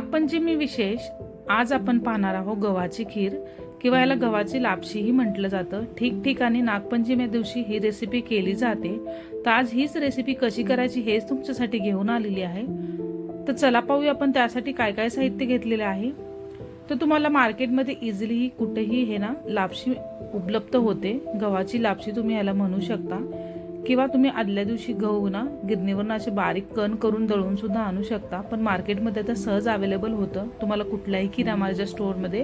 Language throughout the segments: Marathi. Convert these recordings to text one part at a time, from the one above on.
नागपंचमी विशेष आज आपण पाहणार आहोत गव्हाची खीर किंवा याला गव्हाची लापशीही म्हटलं जातं. ठिकठिकाणी नागपंचमी दिवशी ही रेसिपी केली जाते. तर आज हीच रेसिपी कशी करायची हेच तुमच्यासाठी घेऊन आलेली आहे. तर चला पाहूया आपण त्यासाठी काय काय साहित्य घेतलेले आहे. तर तुम्हाला मार्केटमध्ये इझिली कुठेही हे ना लापशी उपलब्ध होते. गव्हाची लापशी तुम्ही याला म्हणू शकता. किंवा तुम्ही आदल्या दिवशी गहू ना गिरणीवरून असे बारीक कण करून दळून सुद्धा आणू शकता. पण मार्केटमध्ये आता सहज अवेलेबल होतं. तुम्हाला कुठल्याही किराणाच्या स्टोअरमध्ये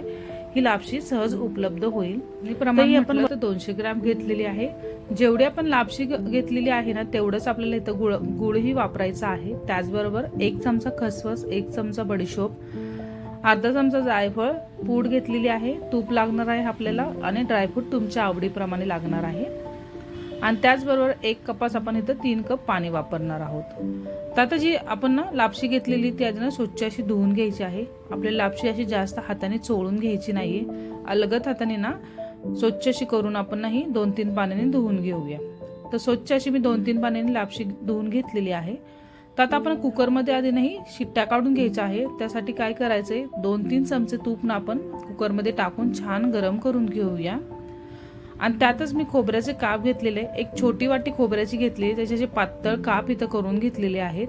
ही लापशी सहज उपलब्ध होईल. प्रमाण आपण दोनशे ग्रॅम घेतलेली आहे. जेवढी आपण लापशी घेतलेली आहे ना तेवढंच आपल्याला इथं गुळ गुळही वापरायचा आहे. त्याचबरोबर एक चमचा खसखस एक चमचा बडीशोप अर्धा चमचा जायफळ पूड घेतलेली आहे. तूप लागणार आहे आपल्याला आणि ड्रायफ्रूट तुमच्या आवडीप्रमाणे लागणार आहे. आणि त्याचबरोबर एक कपास आपण इथं तीन कप पाणी वापरणार आहोत. तर आता जी आपण ना लापशी घेतलेली ती आधी ना स्वच्छ अशी धुवून घ्यायची आहे. आपली लापशी अशी जास्त हाताने चोळून घ्यायची नाहीये. अलगत हाताने ना स्वच्छ अशी करून आपण नाही दोन तीन पाण्याने धुवून घेऊया. तर स्वच्छ अशी मी दोन तीन पाण्याने लापशी धुवून घेतलेली आहे. तर आता आपण कुकरमध्ये आधी नाही शिट्ट्या काढून घ्यायच्या आहे. त्यासाठी काय करायचंय? दोन तीन चमचे तूप ना आपण कुकरमध्ये टाकून छान गरम करून घेऊया. आणि त्यातच मी खोबऱ्याचे काप घेतलेले. एक छोटी वाटी खोबऱ्याची घेतली. त्याचे जे पातळ काप इथं करून घेतलेले आहेत.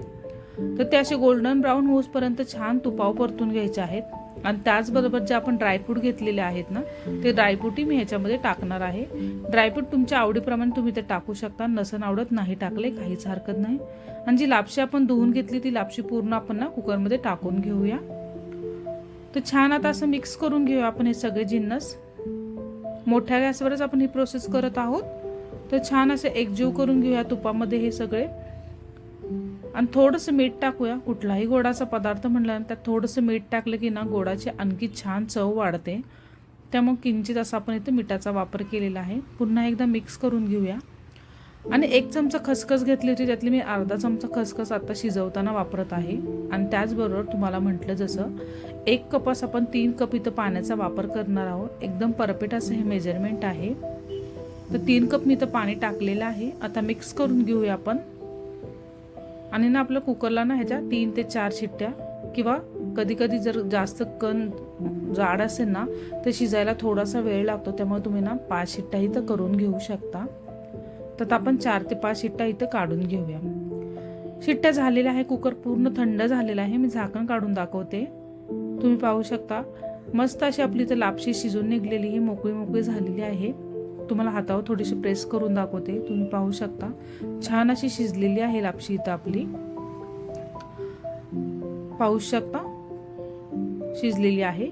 तर ते असे गोल्डन ब्राऊन होऊसपर्यंत छान तुपाव परतून घ्यायचे आहेत. आणि त्याचबरोबर जे आपण ड्रायफ्रूट घेतलेले आहेत ना ते ड्रायफ्रूटही मी ह्याच्यामध्ये टाकणार आहे. ड्रायफ्रूट तुमच्या आवडीप्रमाणे तुम्ही ते टाकू शकता. नसन आवडत नाही टाकले काहीच हरकत नाही. आणि जी लापशी आपण धुवून घेतली ती लापशी पूर्ण आपण ना कुकरमध्ये टाकून घेऊया. तर छान आता असं मिक्स करून घेऊया आपण हे सगळे जिन्नस. मोठ्या गॅसवरच आपण ही प्रोसेस करत आहोत. तर छान असे एकजीव करून घेऊया तुपामध्ये हे सगळे. आणि थोडंसं मीठ टाकूया. कुठलाही गोडाचा पदार्थ म्हटल्यानंतर थोडंसं मीठ टाकलं की ना गोडाची आणखी छान चव वाढते. त्यामुळे किंचित असा आपण इथे मिठाचा वापर केलेला आहे. पुन्हा एकदा मिक्स करून घेऊया. आणि एक चमचा खसखस घेतली होती त्यातली मी अर्धा चमचा खसखस आता शिजवताना वापरत आहे. आणि त्याचबरोबर तुम्हाला म्हटलं जसं एक कपास आपण तीन कप इथं पाण्याचा वापर करणार आहोत. एकदम परफेक्ट असं हे मेजरमेंट आहे. तर तीन कप मी इथं पाणी टाकलेलं आहे. आता मिक्स करून घेऊया आपण. आणि ना आपलं कुकरला ना ह्याच्या तीन ते चार शिट्ट्या किंवा कधी कधी जर जास्त कण जाड असेल ना तर शिजायला थोडासा वेळ लागतो. त्यामुळे तुम्ही ना पाच शिट्ट्याही तर करून घेऊ शकता. तर आपण चार ते पाच शिट्ट्या इथं काढून घेऊया. शिट्ट्या झालेल्या आहे कुकर पूर्ण थंड झालेला आहे. मी झाकण काढून दाखवते. तुम्ही पाहू शकता मस्त अशी आपली इथं लापशी शिजून निघलेली ही मोकळी मोकळी झालेली आहे. तुम्हाला हातावर थोडीशी प्रेस करून दाखवते. तुम्ही पाहू शकता छान अशी शिजलेली आहे लापशी इथं आपली. पाहू शकता शिजलेली आहे.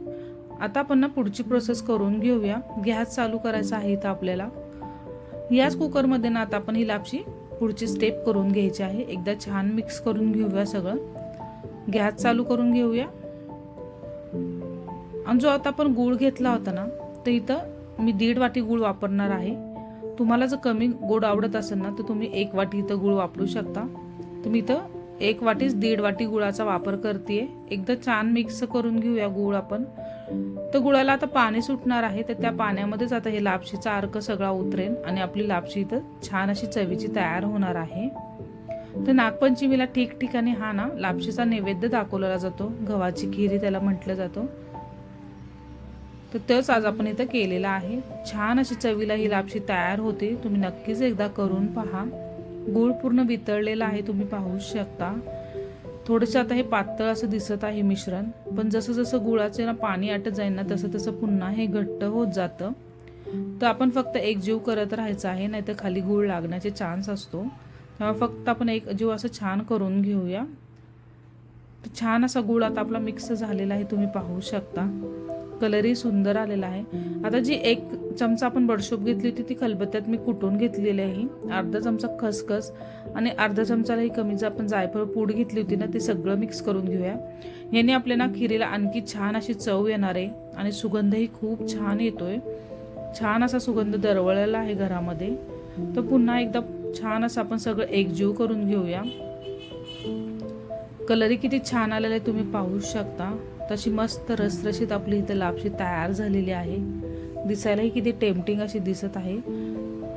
आता आपण ना पुढची प्रोसेस करून घेऊया. गॅस चालू करायचा आहे इथं आपल्याला. याच कुकरमध्ये ना आता आपण ही लापशी पुढची स्टेप करून घ्यायची आहे. एकदा छान मिक्स करून घेऊया सगळं. गॅस चालू करून घेऊया. आणि जो आता आपण गूळ घेतला होता ना तर इथं मी दीड वाटी गूळ वापरणार आहे. तुम्हाला जर कमी गोड आवडत असेल ना तर तुम्ही एक वाटी इथं गूळ वापरू शकता. तुम्ही इथं एक वाटीच दीड वाटी गुळाचा वापर करते एकदा छान मिक्स करून घेऊया गुळ आपण. तर गुळाला आता पाणी सुटणार आहे तर त्या पाण्यामध्येच आता हे लापशीचा अर्क सगळा उतरेल आणि आपली लापशी इथं छान अशी चवीची तयार होणार आहे. तर नागपंचमीला ठिकठिकाणी हा ना लापशीचा नैवेद्य दाखवला जातो. गव्हाची खिरी त्याला म्हटलं जातं. तर तोच आज आपण इथं केलेला आहे. छान अशी चवीला ही लापशी तयार होते. तुम्ही नक्कीच एकदा करून पहा. गूळ पूर्ण वितळलेला आहे तुम्ही पाहू शकता. थोडंसं आता हे पातळ असं दिसत आहे मिश्रण पण जसं जसं गुळाचे ना पाणी आटत जाईल ना तसं तसं पुन्हा हे घट्ट होत जातं. तर आपण फक्त एक जीव करत राहायचं आहे नाहीतर खाली गूळ लागण्याचे चान्स असतो. तेव्हा फक्त आपण एक जीव असं छान करून घेऊया. तर छान असा गुळ आता आपला मिक्स झालेला आहे तुम्ही पाहू शकता. कलरही सुंदर आलेला आहे. आता जी एक चमचा आपण बडशोप घेतली होती ती खलबत्त्यात मी कुटून घेतलेली आहे. अर्धा चमचा खसखस आणि अर्धा चमचालाही कमी जर आपण जायफळ पूड घेतली होती ना ते सगळं मिक्स करून घेऊया. याने आपल्या ना खिरीला आणखी छान अशी चव येणार आहे आणि सुगंधही खूप छान येतोय. छान असा सुगंध दरवळलेला आहे घरामध्ये. तर पुन्हा एकदा छान असं आपण सगळं एकजीव करून घेऊया. कलरही किती छान आलेला आहे तुम्ही पाहू शकता. तशी मस्त रसरशीत आपली इथं लापशी तयार झालेली आहे. दिसायलाही किती टेम्पटिंग अशी दिसत आहे.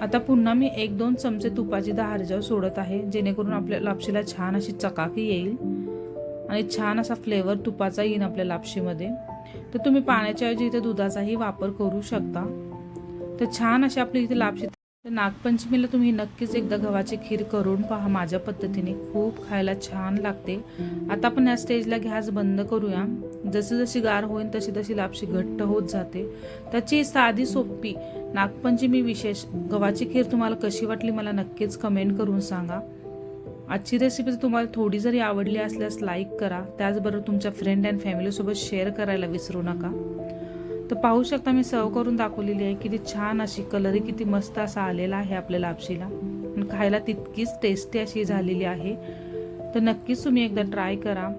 आता पुन्हा मी एक दोन चमचे तुपाची दहा सोडत आहे जेणेकरून आपल्या लापशीला छान अशी चकाकी येईल आणि छान असा फ्लेवर तुपाचा येईन आपल्या लापशीमध्ये. तर तुम्ही पाण्याच्या ऐवजी इथे दुधाचाही वापर करू शकता. तर छान अशी आपली इथे लापशी तर नागपंचमीला तुम्ही नक्कीच एकदा गव्हाची खीर करून पहा. माझ्या पद्धतीने खूप खायला छान लागते. आता आपण या स्टेजला गॅस बंद करूया. जशी जशी गार होईल तशी तशी लापशी घट्ट होत जाते. त्याची साधी सोपी नागपंचमी विशेष गव्हाची खीर तुम्हाला कशी वाटली मला नक्कीच कमेंट करून सांगा. आजची रेसिपी जर तुम्हाला थोडी जरी आवडली असल्यास लाईक करा. त्याचबरोबर तुमच्या फ्रेंड अँड फॅमिलीसोबत शेअर करायला विसरू नका. तर पाहू शकता मी सर्व करून दाखवलेली आहे. किती छान अशी कलरही किती मस्त असा आलेला आहे आपल्या लापशीला खायला तितकीच टेस्टी अशी झालेली आहे. तर नक्कीच तुम्ही एकदा ट्राय करा.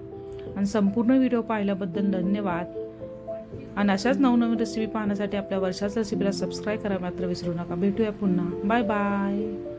आणि संपूर्ण व्हिडिओ पाहिल्याबद्दल धन्यवाद. आणि अशाच नवनवीन रेसिपी पाहण्यासाठी आपल्या वर्षाच रेसिपीला सबस्क्राईब करा. मात्र विसरू नका. भेटूया पुन्हा. Bye bye